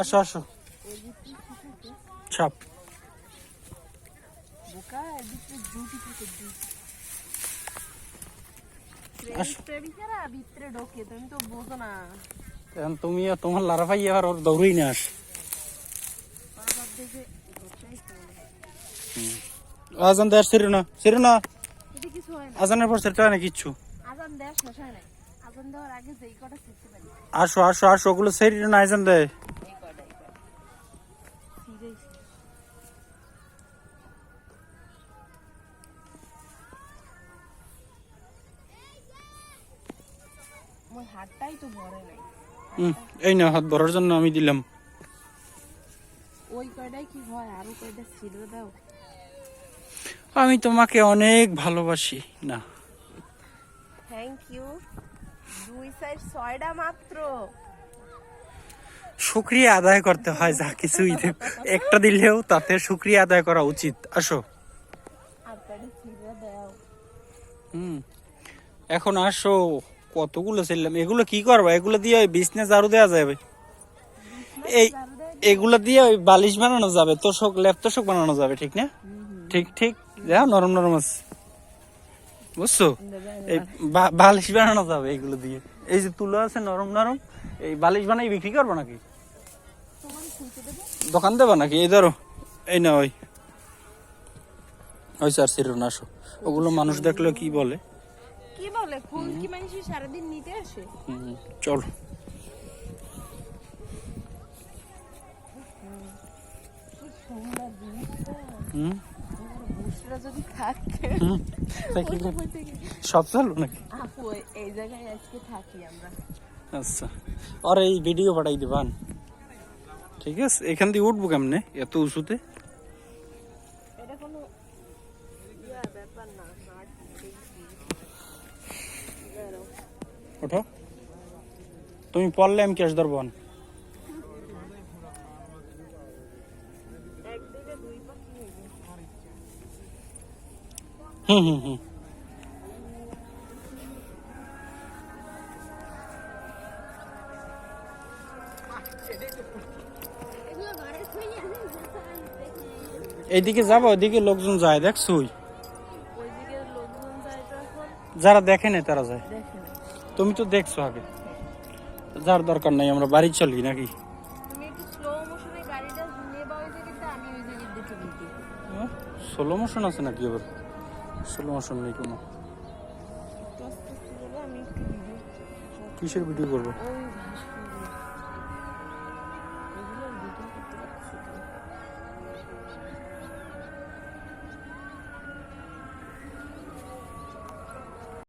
আসো আসো? ছাপ। তুমি তোমার লারা ভাই এবার ওর দৌড়ই না। আজান দেয় সেরো না সেরো না। আজানের পর সেটা হয় না কিচ্ছু। আসো আসো আসো, ওগুলো সেরিও না, আজান দেয় আমার হাতটাই তো ভরে নাই। এই না হাত ভরার জন্য আমি দিলাম। ওই কয়টাই কি হয় আরও কয়টা ছিঁড়ে দাও। আমি তোমাকে অনেক ভালোবাসি না। থ্যাংক ইউ দুই সাইড ছয়টা মাত্র। শুক্রিয়া আদায় করতে হয় যা কিছুই। একটা দিলেও তাতে শুক্রিয়া আদায় করা উচিত। আসো। হুম এখন আসো। কতগুলো ছিলাম? এগুলো কি করবা? এগুলো দিয়ে ওই বিজনেস আরও দেওয়া যাবে। এই এগুলো দিয়ে ওই বালিশ বানানো যাবে। তোষক ল্যাপ তোষক বানানো যাবে, ঠিক না? ঠিক ঠিক। যা নরম নরম আছে। বুঝছ? এই বালিশ বানানো যাবে এগুলো দিয়ে। এই যে তুলো আছে, নরম নরম। এই বালিশ বানাই বিক্রি করব নাকি? দোকান দেবো নাকি? এই ধরো। এই না ওই। ওই স্যার সিরুন আসো। ওগুলো মানুষ দেখলে কি বলে? বলে ফুল কি মানুষ সারাদিন নিতে আসে? চলো। সব চলো নাকি? আপু এই- এই জায়গায় আজকে থাকি আমরা। আচ্ছা। আর এই ভিডিও পাঠাই দেবান ঠিক আছে? এখান দিয়ে উঠবো কেমনে? এত উঁচুতে? ওঠো। তুমি পড়লে আমি ক্যাশ ধরবো। হুম হুম হুম। এইদিকে যাব, ওইদিকে লোকজন যায় দেখছুই ওইদিকে যারা দেখে না তারা যায়। তুমি তো দেখছ আগে। যার দরকার নাই আমরা বাড়ি চলি নাকি? স্লো মোশনে মোশন আছে নাকি এবার সোলো মোশন নেই কোনো। কিসের ভিডিও করব?